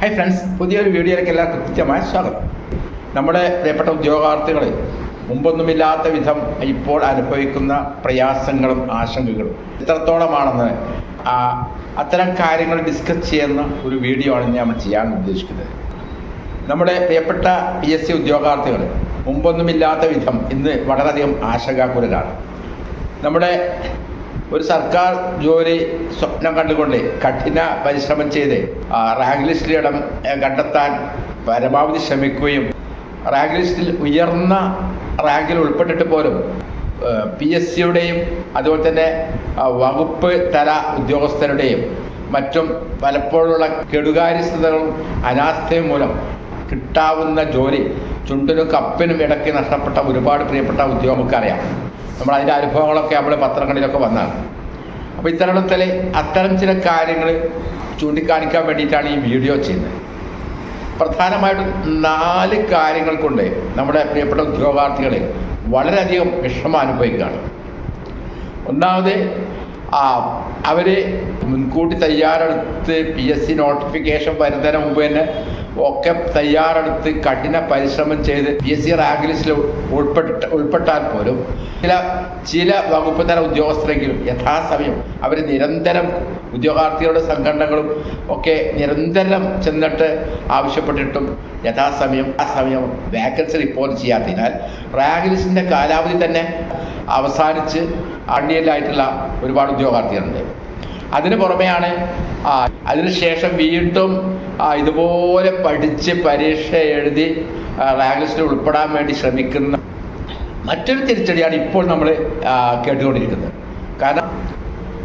Hi friends പുതിയൊരു വീഡിയോയിലേക്ക് എല്ലാവർക്കും കൃത്യമായ സ്വാഗതം. നമ്മുടെ പ്രിയപ്പെട്ട ഉദ്യോഗാർത്ഥികൾ മുമ്പൊന്നുമില്ലാത്ത വിധം ഇപ്പോൾ അനുഭവിക്കുന്ന പ്രയാസങ്ങളും ആശങ്കകളും എത്രത്തോളമാണെന്ന് അത്തരം കാര്യങ്ങൾ ഡിസ്കസ് ചെയ്യുന്ന ഒരു വീഡിയോ ആണ് ഞാൻ ചെയ്യാൻ ഉദ്ദേശിക്കുന്നത്. നമ്മുടെ പ്രിയപ്പെട്ട പി എസ് സി ഉദ്യോഗാർത്ഥികൾ മുമ്പൊന്നുമില്ലാത്ത വിധം ഇന്ന് വളരെയധികം ആശങ്കാകുലരാണ്. നമ്മുടെ ഒരു സർക്കാർ ജോലി സ്വപ്നം കണ്ടുകൊണ്ട് കഠിന പരിശ്രമം ചെയ്ത് റാങ്ക് ലിസ്റ്റിൽ ഇടം കണ്ടെത്താൻ പരമാവധി ശ്രമിക്കുകയും റാങ്ക് ലിസ്റ്റിൽ ഉയർന്ന റാങ്കിൽ ഉൾപ്പെട്ടിട്ട് പോലും പി എസ് സിയുടെയും അതുപോലെ തന്നെ വകുപ്പ് തല ഉദ്യോഗസ്ഥരുടെയും മറ്റും പലപ്പോഴുള്ള കെടുകാര്യസ്ഥതകളും അനാസ്ഥയും മൂലം കിട്ടാവുന്ന ജോലി ചുണ്ടിനും കപ്പിനും ഇടയ്ക്ക് നഷ്ടപ്പെട്ട ഒരുപാട് പ്രിയപ്പെട്ട ഉദ്യോഗം നമുക്കറിയാം നമ്മൾ അതിന്റെ അനുഭവങ്ങളൊക്കെ നമ്മൾ പത്രങ്ങളിലൊക്കെ വന്നാണ്. അപ്പോൾ ഇത്തരത്തിൽ അത്തരം ചില കാര്യങ്ങൾ ചൂണ്ടിക്കാണിക്കാൻ വേണ്ടിയിട്ടാണ് ഈ വീഡിയോ ചെയ്യുന്നത്. പ്രധാനമായിട്ടും നാല് കാര്യങ്ങൾ കൊണ്ട് നമ്മുടെ പ്രിയപ്പെട്ട ഉദ്യോഗാർത്ഥികളെ വളരെയധികം വിഷമം അനുഭവിക്കുകയാണ്. ഒന്നാമത് അവർ മുൻകൂട്ടി തയ്യാറെടുത്ത് പി എസ് സി നോട്ടിഫിക്കേഷൻ വരുന്നതിന് മുമ്പ് തന്നെ ഒക്കെ തയ്യാറെടുത്ത് കഠിന പരിശ്രമം ചെയ്ത് പി എസ് സി റാങ്ക് ലിസ്റ്റിൽ ഉൾപ്പെട്ട് ഉൾപ്പെട്ടാൽ പോലും ചില ചില വകുപ്പ് തല ഉദ്യോഗസ്ഥരെങ്കിലും യഥാസമയം അവർ നിരന്തരം ഉദ്യോഗാർത്ഥികളുടെ സംഘടനകളും ഒക്കെ നിരന്തരം ചെന്നിട്ട് ആവശ്യപ്പെട്ടിട്ടും യഥാസമയം ആ സമയം വേക്കൻസി റിപ്പോർട്ട് ചെയ്യാത്തതിനാൽ റാങ്ക് ലിസ്റ്റിന്റെ കാലാവധി തന്നെ അവസാനിച്ച് അണ്ണിയലായിട്ടുള്ള ഒരുപാട് ഉദ്യോഗാർത്ഥികളുണ്ട്. അതിന് പുറമെയാണ് അതിനുശേഷം വീണ്ടും ഇതുപോലെ പഠിച്ച് പരീക്ഷ എഴുതി റാങ്ക് ലിസ്റ്റിൽ ഉൾപ്പെടാൻ വേണ്ടി ശ്രമിക്കുന്ന മറ്റൊരു തിരിച്ചടിയാണ് ഇപ്പോൾ നമ്മൾ കേട്ടുകൊണ്ടിരിക്കുന്നത്. കാരണം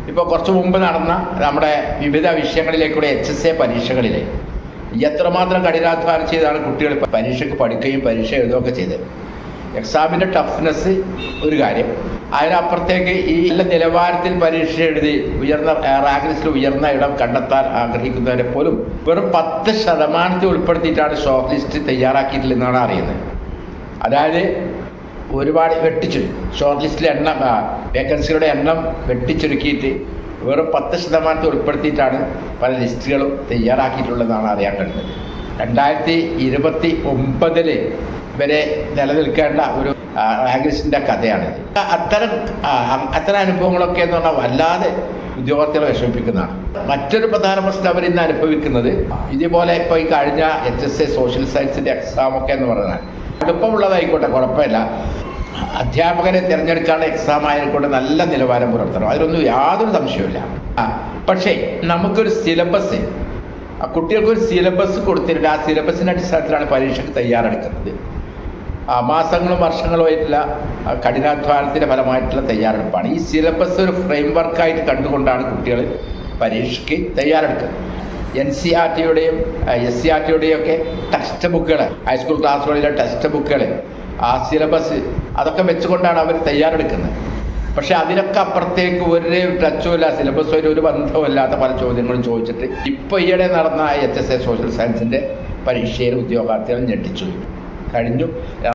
ഇപ്പോൾ കുറച്ച് മുമ്പ് നടന്ന നമ്മുടെ വിവിധ വിഷയങ്ങളിലേക്കൂടെ എച്ച് എസ് എ പരീക്ഷകളിലെ എത്രമാത്രം കഠിനാധ്വാനം ചെയ്താണ് കുട്ടികൾ പരീക്ഷയ്ക്ക് പഠിക്കുകയും പരീക്ഷ എഴുതുകയൊക്കെ ചെയ്തത്. എക്സാമിന്റെ ടഫ്നെസ് ഒരു കാര്യം. അതിനപ്പുറത്തേക്ക് ഈ നല്ല നിലവാരത്തിൽ പരീക്ഷ എഴുതി ഉയർന്ന റാങ്ക് ഉയർന്ന ഇടം കണ്ടെത്താൻ ആഗ്രഹിക്കുന്നവരെ പോലും വെറും പത്ത് ശതമാനത്തിൽ ഉൾപ്പെടുത്തിയിട്ടാണ് ഷോർട്ട് ലിസ്റ്റ് തയ്യാറാക്കിയിട്ടില്ലെന്നാണ് അറിയുന്നത്. അതായത് ഒരുപാട് വെട്ടിച്ചു. ഷോർട്ട് ലിസ്റ്റിലെ എണ്ണം വേക്കൻസികളുടെ എണ്ണം വെട്ടിച്ചുരുക്കിയിട്ട് വെറും പത്ത് ശതമാനത്തിൽ ഉൾപ്പെടുത്തിയിട്ടാണ് പല ലിസ്റ്റുകളും തയ്യാറാക്കിയിട്ടുള്ളതെന്നാണ് അറിയാൻ കഴിഞ്ഞത് രണ്ടായിരത്തി ഇരുപത്തി ഒമ്പതിൽ വരെ നിലനിൽക്കേണ്ട ഒരു റാങ്ക് കഥയാണ് അത്തരം അത്തരം അനുഭവങ്ങളൊക്കെ എന്ന് പറഞ്ഞാൽ വല്ലാതെ ഉദ്യോഗാർത്ഥികളെ വിഷമിപ്പിക്കുന്നതാണ്. മറ്റൊരു പ്രധാന പ്രശ്നം അവർ ഇന്ന് അനുഭവിക്കുന്നത് ഇതുപോലെ ഇപ്പോൾ ഈ കഴിഞ്ഞ എച്ച് എസ് എ സോഷ്യൽ സയൻസിന്റെ എക്സാമൊക്കെ എന്ന് പറഞ്ഞാൽ എളുപ്പമുള്ളതായിക്കോട്ടെ കുഴപ്പമില്ല. അധ്യാപകരെ തിരഞ്ഞെടുക്കാനുള്ള എക്സാം ആയിക്കോട്ടെ നല്ല നിലവാരം പുലർത്തണം. അതിലൊന്നും യാതൊരു സംശയമില്ല പക്ഷേ നമുക്കൊരു സിലബസ് കുട്ടികൾക്കൊരു സിലബസ് കൊടുത്തിട്ടുണ്ട് ആ സിലബസിന്റെ അടിസ്ഥാനത്തിലാണ് പരീക്ഷയ്ക്ക് തയ്യാറെടുക്കുന്നത്. മാസങ്ങളും വർഷങ്ങളും ആയിട്ടുള്ള കഠിനാധ്വാനത്തിന്റെ ഫലമായിട്ടുള്ള തയ്യാറെടുപ്പാണ്. ഈ സിലബസ് ഒരു ഫ്രെയിം വർക്കായിട്ട് കണ്ടുകൊണ്ടാണ് കുട്ടികൾ പരീക്ഷയ്ക്ക് തയ്യാറെടുക്കുന്നത് എൻ സി ആർ ടിയുടെയും എസ് സി ആർ ടിയുടെയും ഒക്കെ ടെക്സ്റ്റ് ബുക്കുകൾ ഹൈസ്കൂൾ ക്ലാസ്സുകളിലെ ടെക്സ്റ്റ് ബുക്കുകൾ ആ സിലബസ് അതൊക്കെ വെച്ചുകൊണ്ടാണ് അവർ തയ്യാറെടുക്കുന്നത്. പക്ഷേ അതിനൊക്കെ അപ്പുറത്തേക്ക് ഒരു ടച്ചുമില്ല സിലബസ് ഒരു ബന്ധവുമില്ലാത്ത പല ചോദ്യങ്ങളും ചോദിച്ചിട്ട് ഇപ്പോൾ ഈയിടെ നടന്ന എച്ച് എസ് എ സോഷ്യൽ സയൻസിന്റെ പരീക്ഷയിൽ ഉദ്യോഗാർത്ഥികൾ ഞെട്ടിച്ചു. കഴിഞ്ഞു.